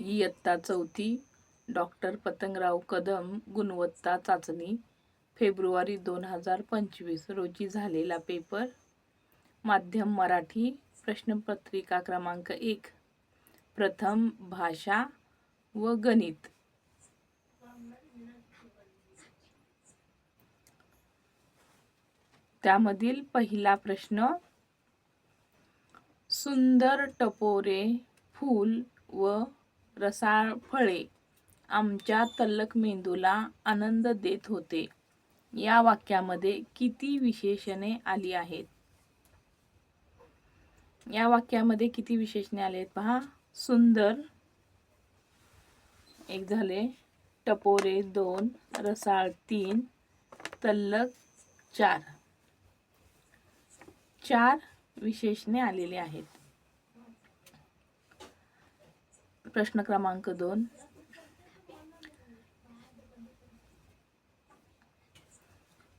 इयत्ता चौथी डॉक्टर पतंगराव कदम गुणवत्ता चाचणी फेब्रुवारी दोन हजार पंचवीस रोजी झालेला पेपर. माध्यम मराठी प्रश्नपत्रिका क्रमांक एक. प्रथम भाषा व गणित. त्यामधील पहिला प्रश्न सुंदर टपोरे फूल व रसाळ फळे आमच्या तल्लक मेंदूला आनंद देत होते. या वाक्यामध्ये किती विशेषणे आली आहेत? या वाक्यामध्ये किती विशेषणे आली आहेत पहा. सुंदर एक झाले. टपोरे दोन रसाळ तीन तल्लक चार. चार विशेषणे आलेले आहेत. प्रश्न क्रमांक दोन.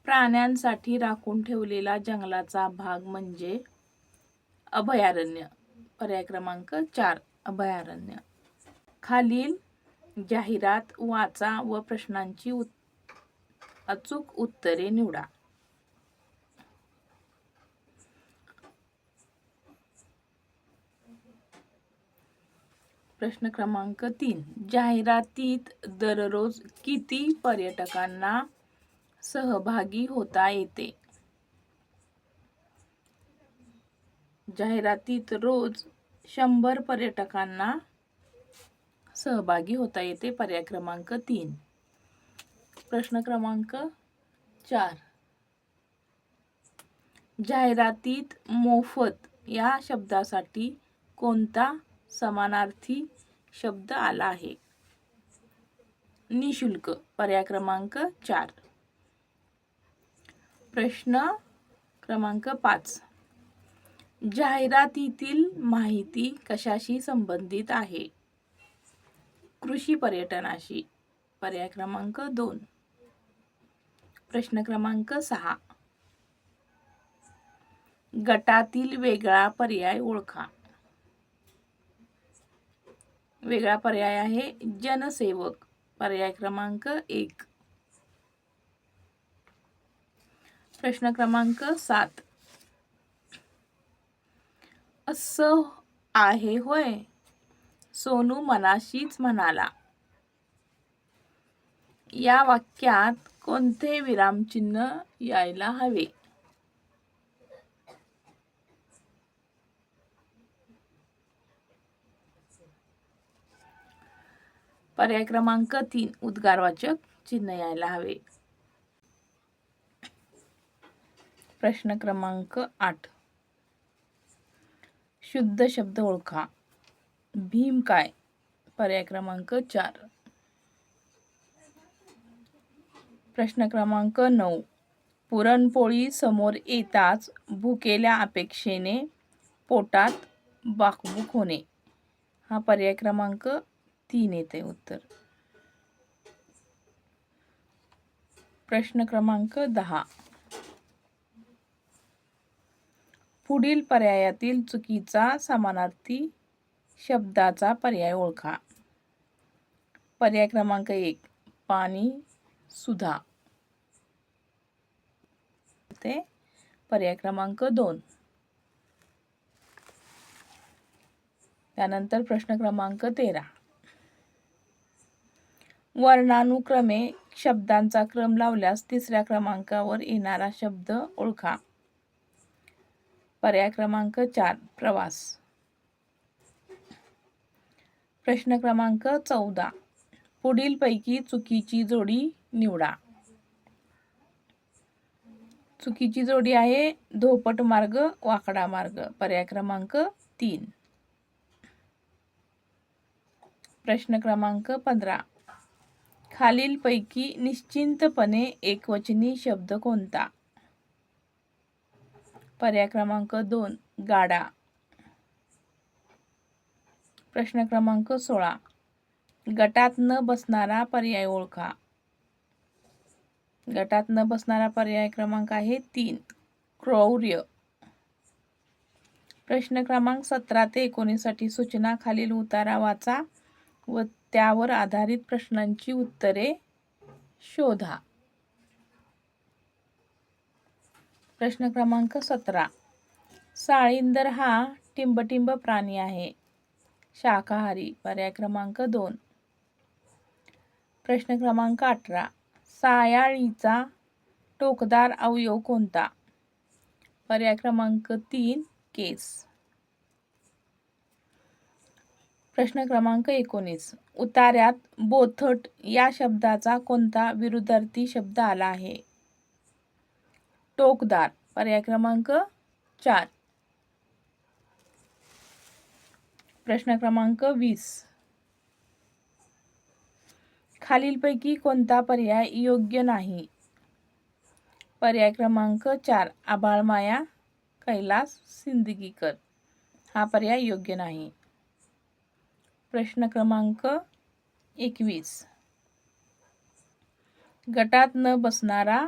प्राण्यांसाठी राखून ठेवलेला जंगलाचा भाग म्हणजे अभयारण्य. पर्याय क्रमांक चार अभयारण्य. खालील जाहिरात वाचा व प्रश्नांची उत- अचूक उत्तरे निवडा. प्रश्न क्रमांक तीन. जाहिरातीत दररोज किती पर्यटकांना सहभागी होता येते? जाहिरातीत रोज शंभर पर्यटकांना सहभागी होता येते पर्याय क्रमांक तीन. प्रश्न क्रमांक चार. जाहिरातीत मोफत या शब्दासाठी कोणता समानार्थी शब्द आला आहे. निशुल्क. पर्याय क्रमांक चार. प्रश्न क्रमांक पाच. जाहिरातीतील माहिती कशाशी संबंधित आहे? कृषी पर्यटनाशी. पर्याय क्रमांक दोन. प्रश्न क्रमांक सहा. गटातील वेगळा पर्याय ओळखा. वेगळा पर्याय आहे. जनसेवक पर्याय क्रमांक एक. प्रश्न क्रमांक सात. असं आहे होय. सोनू मनाशीच म्हणाला. या वाक्यात कोणते विरामचिन्ह यायला हवे? पर्याय क्रमांक तीन उद्गारवाचक चिन्ह यायला हवे. प्रश्न क्रमांक आठ. शुद्ध शब्द ओळखा. भीम काय? पर्याय क्रमांक चार. प्रश्न क्रमांक नऊ. पुरणपोळी समोर येताच भुकेल्या अपेक्षेने पोटात बाकबूक होणे. हा पर्याय क्रमांक तीन येते उत्तर. प्रश्न क्रमांक दहा. पुढील पर्यायातील चुकीचा समानार्थी शब्दाचा पर्याय ओळखा. पर्याय क्रमांक एक पाणी सुधा. ते पर्याय क्रमांक दोन. त्यानंतर प्रश्न क्रमांक तेरा. वर्णानुक्रमे शब्दांचा क्रम लावल्यास तिसऱ्या क्रमांकावर येणारा शब्द ओळखा. पर्याय क्रमांक चार प्रवास. प्रश्न क्रमांक चौदा. पुढीलपैकी चुकीची जोडी निवडा. चुकीची जोडी आहे धोपट मार्ग वाकडा मार्ग. पर्याय क्रमांक तीन. प्रश्न क्रमांक पंधरा. खालीलपैकी निश्चिंतपणे एकवचनी शब्द कोणता? पर्याय क्रमांक दोन गाडा. प्रश्न क्रमांक सोळा गटात न बसणारा पर्याय ओळखा. गटात न बसणारा पर्याय क्रमांक आहे तीन क्रौर्य. प्रश्न क्रमांक सतरा ते एकोणीससाठी सूचना खालील उतारा वाचा व त्यावर आधारित प्रश्नांची उत्तरे शोधा. प्रश्न क्रमांक सतरा. साळींदर हा टिंबटिंब प्राणी आहे. शाकाहारी. पर्याय क्रमांक दोन. प्रश्न क्रमांक अठरा. सायाळीचा टोकदार अवयव कोणता? पर्याय क्रमांक तीन केस. प्रश्न क्रमांक एकोणीस. उतार्यात बोथट या शब्दाचा कोणता विरुद्धार्थी शब्द आला आहे? टोकदार. पर्याय क्रमांक चार. प्रश्न क्रमांक वीस. खालीलपैकी कोणता पर्याय योग्य नाही? पर्याय क्रमांक चार. आबाळमाया कैलास सिंदगीकर. हा पर्याय योग्य नाही. प्रश्न क्रमांक एकवीस. गटात न बसणारा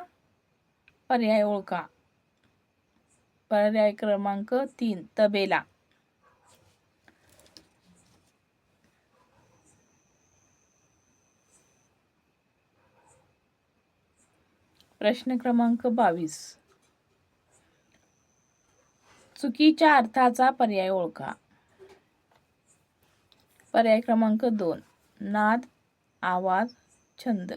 पर्याय ओळखा. पर्याय क्रमांक तीन तबेला. प्रश्न क्रमांक बावीस. चुकीच्या अर्थाचा पर्याय ओळखा. पर्याय क्रमांक दोन. नाद आवाज छंद.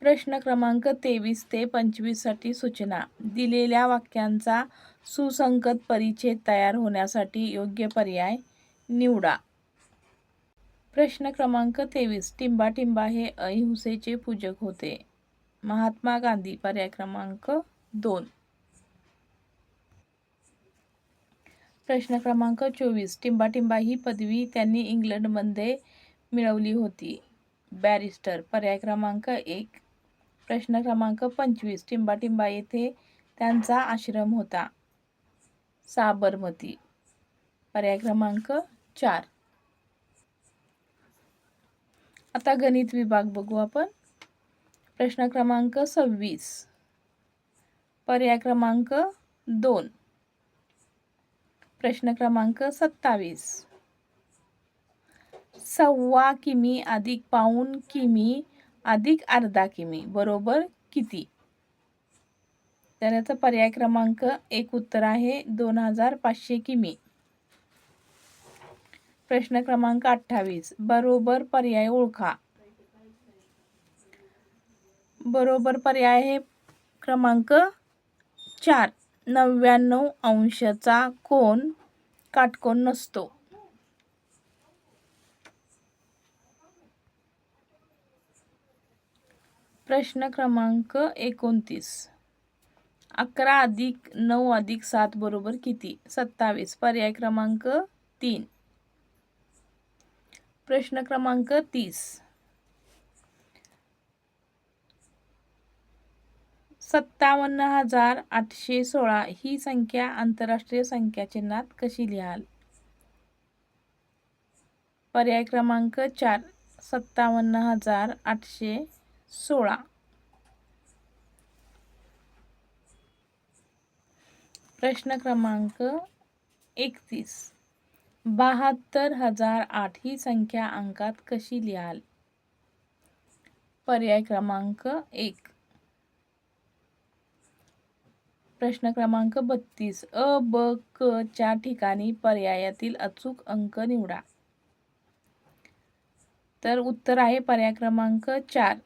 प्रश्न क्रमांक तेवीस ते पंचवीससाठी सूचना. दिलेल्या वाक्यांचा सुसंगत परिच्छेद तयार होण्यासाठी योग्य पर्याय निवडा. प्रश्न क्रमांक तेवीस. टिंबा हे अहिंसेचे पूजक होते. महात्मा गांधी पर्याय क्रमांक दोन. प्रश्न क्रमांक चोवीस. टिंबाटिंबा ही पदवी त्यांनी इंग्लंडमध्ये मिळवली होती. बॅरिस्टर पर्याय क्रमांक एक. प्रश्न क्रमांक पंचवीस. टिंबाटिंबा येथे त्यांचा आश्रम होता. साबरमती. पर्याय क्रमांक चार. आता गणित विभाग बघू आपण. प्रश्न क्रमांक सव्वीस. पर्याय क्रमांक दोन. प्रश्न क्रमांक सत्तावीस. सव्वा किमी अधिक पाऊन किमी अधिक अर्धा किमी बरोबर किती? तर याचा पर्याय क्रमांक एक उत्तर आहे दोन हजार पाचशे किमी. प्रश्न क्रमांक अठ्ठावीस बरोबर पर्याय ओळखा. बरोबर पर्याय आहे क्रमांक चार. नव्याण्णव अंशाचा कोण काटकोन नसतो. प्रश्न क्रमांक एकोणतीस. अकरा अधिक नऊ अधिक सात बरोबर किती? सत्तावीस. पर्याय क्रमांक तीन. प्रश्न क्रमांक तीस. सत्तावन्न हजार आठशे सोळा ही संख्या आंतरराष्ट्रीय संख्या चिन्हात कशी लिहाल? पर्याय क्रमांक चार सत्तावन्न हजार आठशे सोळा. प्रश्न क्रमांक एकतीस बहात्तर हजार आठ ही संख्या अंकात कशी लिहाल? पर्याय क्रमांक एक प्रश्न क्रमांक बत्तीस. अ ब क च्या ठिकाणी पर्यायातील अचूक अंक निवडा. तर उत्तर आहे पर्याय क्रमांक चार.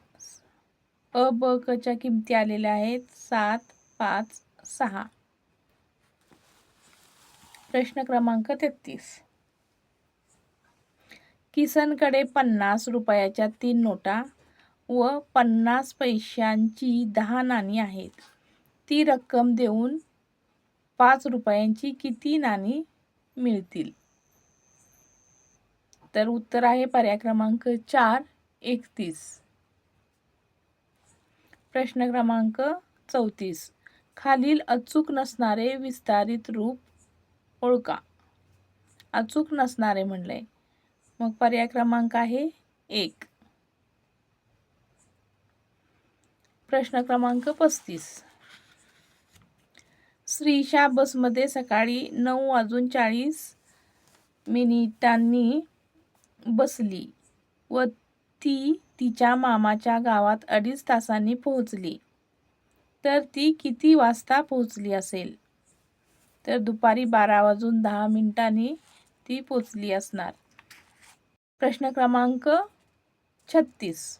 अ ब क च्या किमती आलेल्या आहेत सात पाच सहा. प्रश्न क्रमांक तेहतीस. किसनकडे पन्नास रुपयाच्या तीन नोटा व पन्नास पैशांची दहा नाणी आहेत. ती रक्कम देऊन पाच रुपयांची किती नाणी मिळतील? तर उत्तर आहे पर्याय क्रमांक चार एकतीस. प्रश्न क्रमांक चौतीस. खालील अचूक नसणारे विस्तारित रूप ओळखा. अचूक नसणारे म्हणलंय मग पर्याय क्रमांक आहे एक. प्रश्न क्रमांक पस्तीस. श्रीशा बसमध्ये सकाळी नऊ वाजून चाळीस मिनिटांनी बसली व ती तिच्या मामाच्या गावात अडीच तासांनी पोहोचली. तर ती किती वाजता पोहोचली असेल? तर दुपारी बारा वाजून दहा मिनिटांनी ती पोचली असणार. प्रश्न क्रमांक छत्तीस.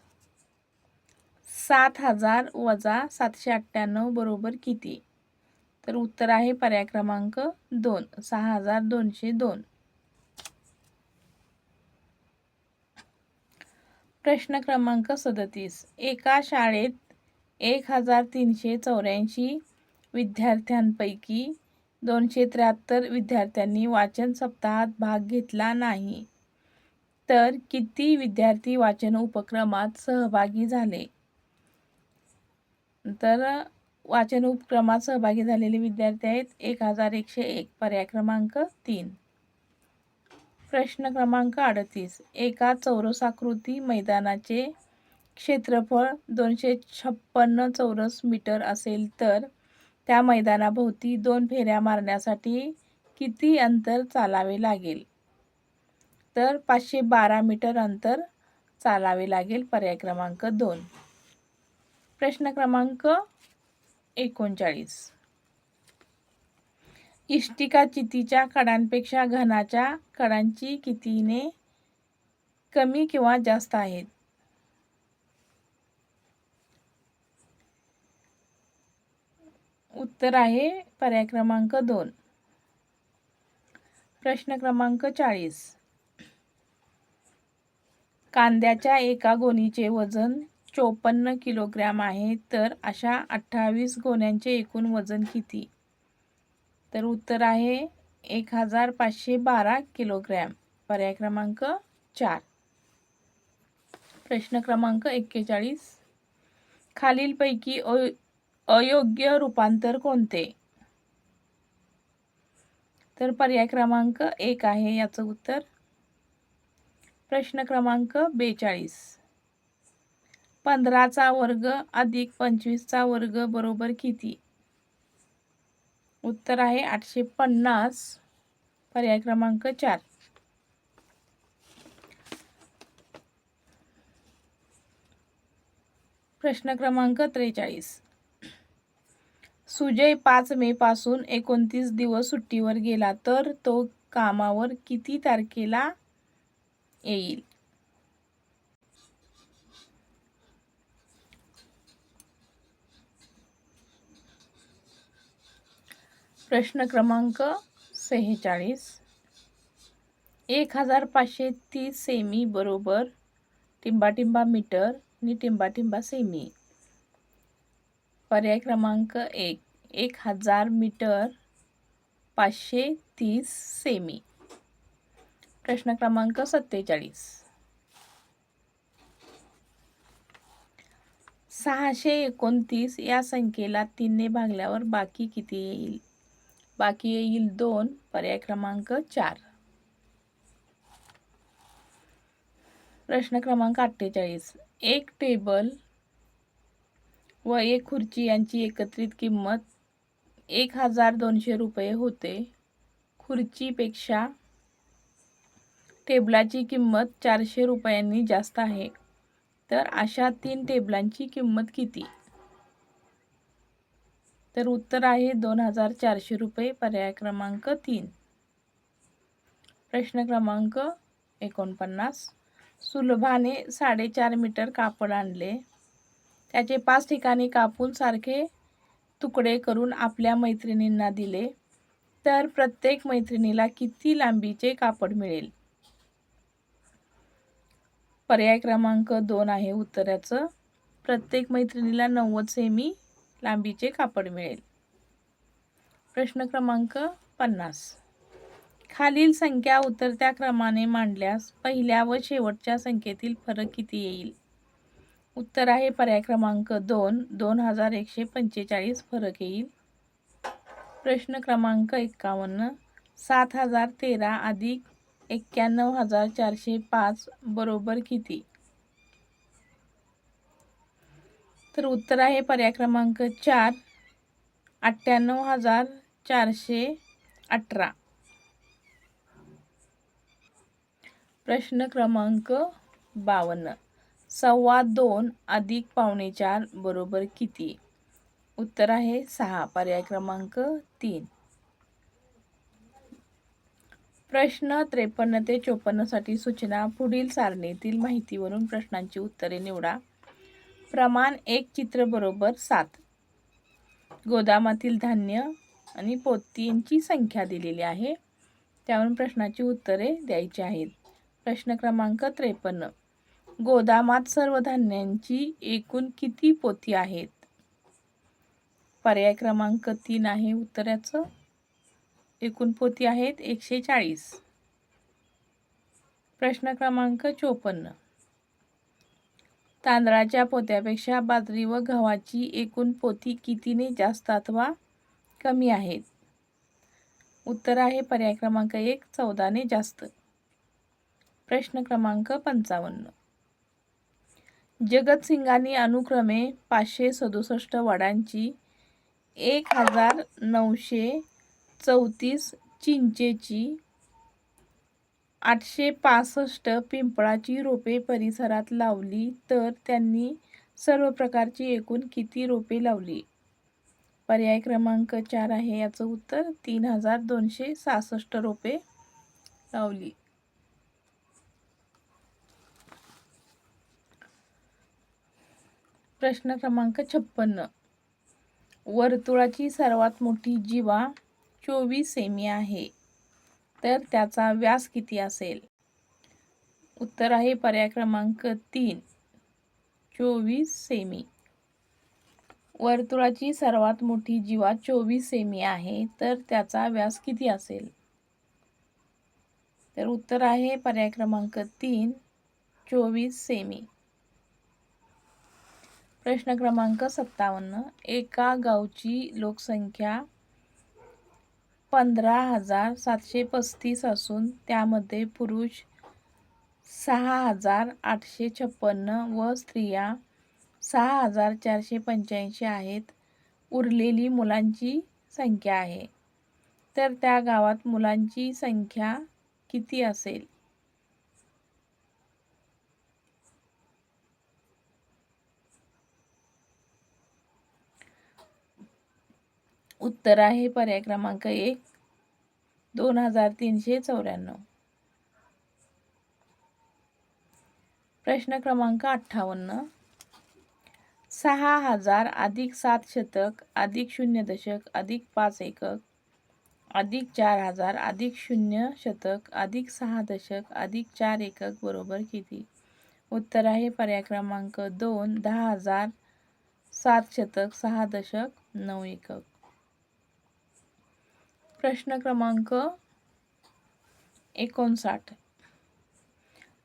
सात हजार वजा सातशे अठ्ठ्याण्णव बरोबर किती? तर उत्तर आहे पर्याय क्रमांक दोन सहा हजार दोनशे दोन. प्रश्न क्रमांक सदतीस. एका शाळेत एक हजार तीनशे चौऱ्याऐंशी विद्यार्थ्यांपैकी दोनशे त्र्याहत्तर विद्यार्थ्यांनी वाचन सप्ताहात भाग घेतला नाही. तर किती विद्यार्थी वाचन उपक्रमात सहभागी झाले? तर वाचन उपक्रमात सहभागी झालेले विद्यार्थी आहेत एक हजार एकशे एक पर्याय क्रमांक तीन. प्रश्न क्रमांक अडतीस. एका चौरसाकृती मैदानाचे क्षेत्रफळ दोनशे छप्पन्न चौरस मीटर असेल तर त्या मैदानाभोवती दोन फेऱ्या मारण्यासाठी किती अंतर चालावे लागेल? तर पाचशे बारा मीटर अंतर चालावे लागेल पर्याय क्रमांक दोन. प्रश्न क्रमांक एकोणचाळीस. इष्टिका चितीच्या कडांपेक्षा घनाच्या कडांची कितीने कमी किंवा जास्त आहेत? उत्तर आहे पर्याय क्रमांक दोन. प्रश्न क्रमांक चाळीस. कांद्याच्या एका गोणीचे वजन चोपन्न किलोग्रॅम आहे तर अशा अठ्ठावीस गोण्यांचे एकूण वजन किती? तर उत्तर आहे एक हजार पाचशे बारा किलोग्रॅम. पर्याय क्रमांक चार. प्रश्न क्रमांक एक्केचाळीस. खालीलपैकी अयो अयोग्य रूपांतर कोणते? तर पर्याय क्रमांक एक आहे याचं उत्तर. प्रश्न क्रमांक बेचाळीस. पंधराचा वर्ग अधिक पंचवीसचा वर्ग बरोबर किती? उत्तर आहे आठशे पन्नास. पर्याय क्रमांक चार. प्रश्न क्रमांक त्रेचाळीस. सुजय पाच मे पासून एकोणतीस दिवस सुट्टीवर गेला तर तो कामावर किती तारखेला येईल? प्रश्न क्रमांक सेहेचाळीस. एक हजार पाचशे तीस सेमी बरोबर टिंबाटिंबा मीटर आणि टिंबाटिंबा सेमी. पर्याय क्रमांक एक एक हजार मीटर पाचशे तीस सेमी. प्रश्न क्रमांक सत्तेचाळीस. सहाशे एकोणतीस या संख्येला तीनने भागल्यावर बाकी किती येईल? बाकी येईल दोन पर्याय क्रमांक चार. प्रश्न क्रमांक अठ्ठेचाळीस. एक टेबल व एक खुर्ची यांची एकत्रित किंमत एक हजार दोनशे रुपये होते. खुर्चीपेक्षा टेबलाची किंमत चारशे रुपयांनी जास्त आहे. तर अशा तीन टेबलांची किंमत किती? तर उत्तर आहे दोन हजार चारशे रुपये पर्याय क्रमांक तीन. प्रश्न क्रमांक एकोणपन्नास. सुलभाने साडेचार मीटर कापड आणले. त्याचे पाच ठिकाणी कापून सारखे तुकडे करून आपल्या मैत्रिणींना दिले. तर प्रत्येक मैत्रिणीला किती लांबीचे कापड मिळेल? पर्याय क्रमांक दोन आहे उत्तराचं. प्रत्येक मैत्रिणीला नव्वद सेमी लांबीचे कापड मिळेल. प्रश्न क्रमांक पन्नास. खालील संख्या उतरत्या क्रमाने मांडल्यास पहिल्या व शेवटच्या संख्येतील फरक किती येईल? उत्तर आहे पर्याय क्रमांक दोन दोन हजार एकशे पंचेचाळीस फरक येईल. प्रश्न क्रमांक एक्कावन्न सात हजार तेरा अधिक एक्क्याण्णव हजार चारशे पाच बरोबर किती? तर उत्तर आहे पर्याय क्रमांक चार अठ्ठ्याण्णव हजार चारशे अठरा. प्रश्न क्रमांक बावन्न. सव्वा दोन अधिक पावणे चार बरोबर किती? उत्तर आहे सहा पर्याय क्रमांक तीन. प्रश्न त्रेपन्न ते चोपन्नसाठी सूचना पुढील सारणीतील माहितीवरून प्रश्नांची उत्तरे निवडा. प्रमाण एक चित्र बरोबर सात. गोदामातील धान्य आणि पोतींची संख्या दिलेली आहे. त्यावरून प्रश्नाची उत्तरे द्यायची आहेत. प्रश्न क्रमांक त्रेपन्न. गोदामात सर्व धान्यांची एकूण किती पोती आहेत? पर्याय क्रमांक तीन आहे उत्तराचं. एकूण पोती आहेत एकशे चाळीस. प्रश्न क्रमांक चोपन्न. तांदळाच्या पोत्यापेक्षा बाजरी व गव्हाची एकूण पोती कितीने जास्त अथवा कमी आहेत? उत्तर आहे पर्याय क्रमांक एक चौदाने जास्त. प्रश्न क्रमांक पंचावन्न. जगतसिंगांनी अनुक्रमे पाचशे सदुसष्ट वडांची एक हजार नऊशे चौतीस चिंचेची आठशे पासष्ट पिंपळाची रोपे परिसरात लावली तर त्यांनी सर्व प्रकारची एकूण किती रोपे लावली? पर्याय क्रमांक चार आहे. याचं उत्तर तीन हजार दोनशे सहासष्ट रोपे लावली. प्रश्न क्रमांक छप्पन्न वर्तुळाची सर्वात मोठी जीवा चोवीस सेमी आहे. तर त्याचा व्यास किती असेल? उत्तर आहे पर्याय क्रमांक तीन. चोवीस सेमी. वर्तुळाची सर्वात मोठी जीवा चोवीस सेमी आहे तर त्याचा व्यास किती असेल? तर उत्तर आहे पर्याय क्रमांक तीन. चोवीस सेमी. प्रश्न क्रमांक सत्तावन्न. एका गावची लोकसंख्या पंधरा हजार सातशे पस्तीस असून त्यामध्ये पुरुष सहा हजार आठशे छप्पन्न व स्त्रिया सहा हजार चारशे पंच्याऐंशी आहेत. उरलेली मुलांची संख्या आहे. तर त्या गावात मुलांची संख्या किती असेल? उत्तर आहे पर्याय क्रमांक एक दोन हजार तीनशे चौऱ्याण्णव. प्रश्न क्रमांक अठ्ठावन्न सहा हजार अधिक सात शतक अधिक शून्य दशक अधिक पाच एकक अधिक चार हजार अधिक शून्य शतक अधिक सहा दशक अधिक चार एकक बरोबर किती? उत्तर आहे पर्याय क्रमांक दोन दहा हजार सात शतक सहा दशक नऊ एकक. प्रश्न क्रमांक एकोणसाठ.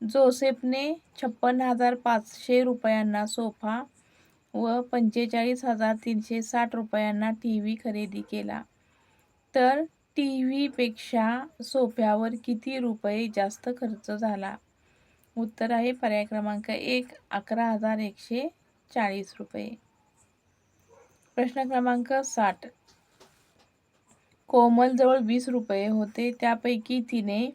जोसेफने छप्पन्न हजार पाचशे रुपयांना सोफा व पंचेचाळीस हजार तीनशे साठ रुपयांना टी व्ही खरेदी केला. तर टी व्हीपेक्षा सोफ्यावर किती रुपये जास्त खर्च झाला? उत्तर आहे पर्याय क्रमांक एक अकरा हजार एकशे चाळीस रुपये. प्रश्न क्रमांक साठ. कोमलजवळ वीस रुपये होते. त्यापैकी तिने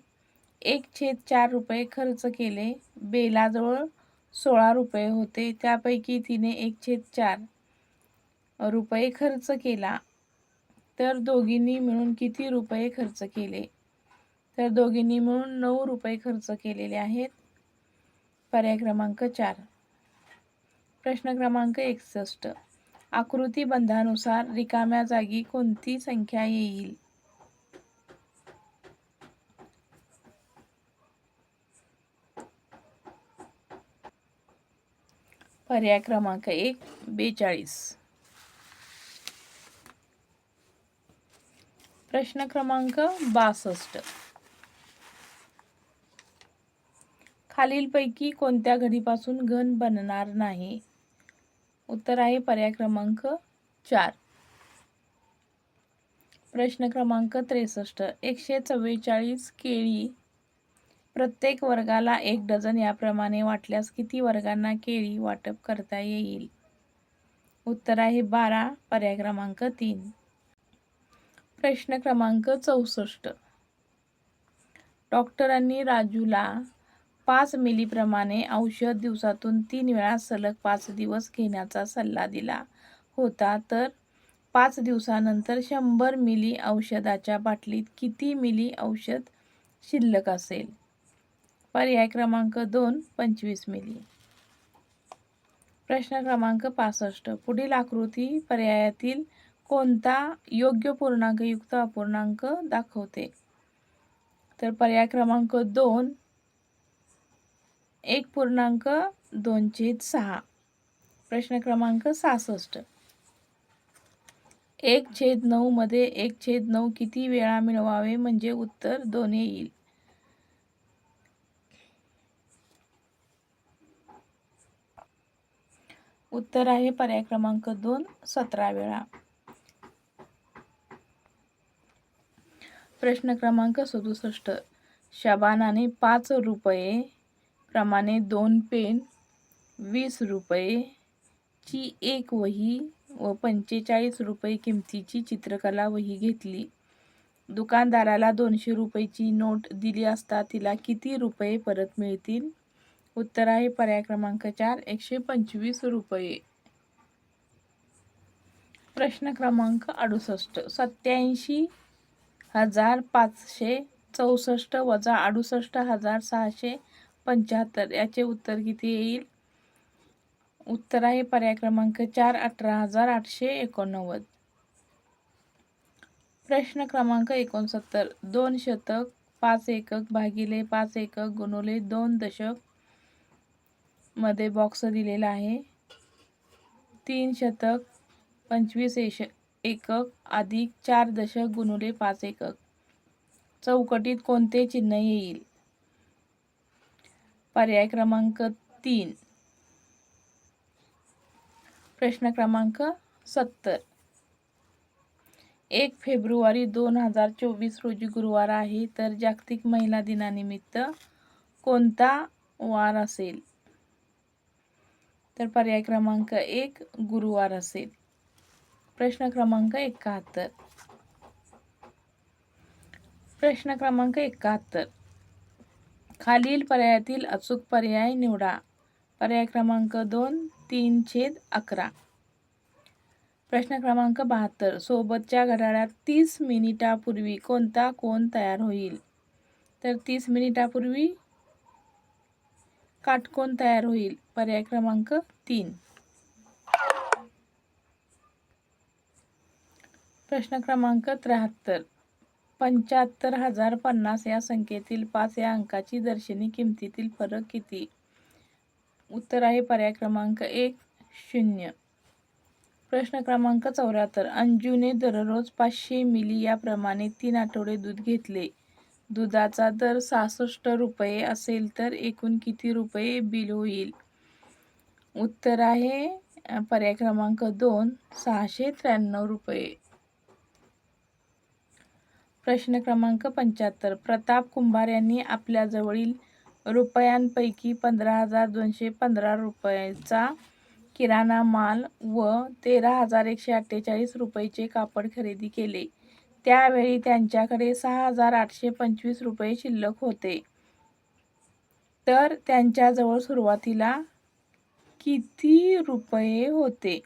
एक छेद चार रुपये खर्च केले. बेलाजवळ सोळा रुपये होते. त्यापैकी तिने एक छेद चार रुपये खर्च केला. तर दोघींनी मिळून किती रुपये खर्च केले? तर दोघींनी मिळून नऊ रुपये खर्च केलेले आहेत. पर्याय क्रमांक चार. प्रश्न क्रमांक एकसष्ट. आकृती बंधानुसार रिकाम्या जागी कोणती संख्या येईल? पर्याय क्रमांक एक बेचाळीस. प्रश्न क्रमांक बासष्ट. खालीलपैकी कोणत्या घडीपासून घन बनणार नाही? उत्तर आहे पर्याय क्रमांक चार. प्रश्न क्रमांक त्रेसष्ट. एकशे चव्वेचाळीस केळी प्रत्येक वर्गाला एक डझन याप्रमाणे वाटल्यास किती वर्गांना केळी वाटप करता येईल? उत्तर आहे बारा पर्याय क्रमांक तीन. प्रश्न क्रमांक चौसष्ट. डॉक्टरांनी राजूला पाच मिलीप्रमाणे औषध दिवसातून तीन वेळा सलग पाच दिवस घेण्याचा सल्ला दिला होता. तर पाच दिवसानंतर शंभर मिली औषधाच्या बाटलीत किती मिली औषध शिल्लक असेल? पर्याय क्रमांक दोन पंचवीस मिली. प्रश्न क्रमांक पासष्ट. पुढील आकृती पर्यायातील कोणता योग्य पूर्णांकयुक्त अपूर्णांक दाखवते? तर पर्याय क्रमांक दोन एक पूर्णांक दोन छेद सहा. प्रश्न क्रमांक सहासष्ट. एक छेद नऊ मध्ये एक छेद नऊ किती वेळा मिळवावे म्हणजे उत्तर दोन येईल. उत्तर आहे पर्याय क्रमांक दोन सतरा वेळा. प्रश्न क्रमांक सदुसष्ट. शबानाने पाच रुपये प्रमाणे दोन पेन वीस रुपयेची एक वही व पंचेचाळीस रुपये किमतीची चित्रकला वही घेतली. दुकानदाराला दोनशे रुपयेची नोट दिली असता तिला किती रुपये परत मिळतील? उत्तर आहे पर्याय क्रमांक चार एकशे पंचवीस रुपये. प्रश्न क्रमांक अडुसष्ट सत्याऐंशी हजार पाचशे चौसष्ट वजा अडुसष्ट हजार सहाशे पंच्याहत्तर. याचे उत्तर किती येईल? उत्तर आहे पर्याय क्रमांक चार अठरा हजार आठशे एकोणनव्वद. प्रश्न क्रमांक एकोणसत्तर. दोन शतक पाच एकक भागिले पाच एकक गुणुले दोन दशकमध्ये बॉक्स दिलेला आहे. तीन शतक पंचवीस एश एकक अधिक चार दशक गुणुले पाच एकक. चौकटीत कोणते चिन्ह येईल? पर्याय क्रमांक तीन. प्रश्न क्रमांक सत्तर. एक फेब्रुवारी दोन हजार चोवीस रोजी गुरुवार आहे तर जागतिक महिला दिनानिमित्त कोणता वार असेल? तर पर्याय क्रमांक एक गुरुवार असेल. प्रश्न क्रमांक एकाहत्तर. प्रश्न क्रमांक एकाहत्तर. खालील पर्यायातील अचूक पर्याय निवडा. पर्याय क्रमांक दोन तीन छेद अकरा. प्रश्न क्रमांक बहात्तर. सोबतच्या घड्याळात तीस मिनिटापूर्वी कोणता कोण तयार होईल? तर तीस मिनिटापूर्वी काटकोन तयार होईल. पर्याय क्रमांक तीन. प्रश्न क्रमांक त्र्याहत्तर. पंच्याहत्तर हजार पन्नास या संख्येतील पाच या अंकाची दर्शनी किमतीतील फरक किती? उत्तर आहे पर्याय क्रमांक एक शून्य. प्रश्न क्रमांक चौऱ्याहत्तर. अंजूने दररोज पाचशे मिली याप्रमाणे तीन आठवडे दूध घेतले. दुधाचा दर सहासष्ट रुपये असेल तर एकूण किती रुपये बिल होईल? उत्तर आहे पर्याय क्रमांक दोन सहाशे त्र्याण्णव रुपये. प्रश्न क्रमांक पंच्याहत्तर. प्रताप कुंभार यांनी आपल्याजवळील रुपयांपैकी पंधरा हजार दोनशे पंधरा रुपयाचा किराणा माल व तेरा हजार एकशे अठ्ठेचाळीस रुपयेचे कापड खरेदी केले. त्यावेळी त्यांच्याकडे सहा हजार आठशे पंचवीस रुपये शिल्लक होते. तर त्यांच्याजवळ सुरुवातीला किती रुपये होते?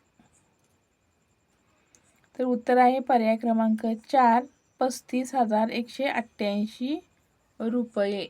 तर उत्तर आहे पर्याय क्रमांक चार. पस्तीस हजार एकशे अठ्ठ्याऐंशी रुपये.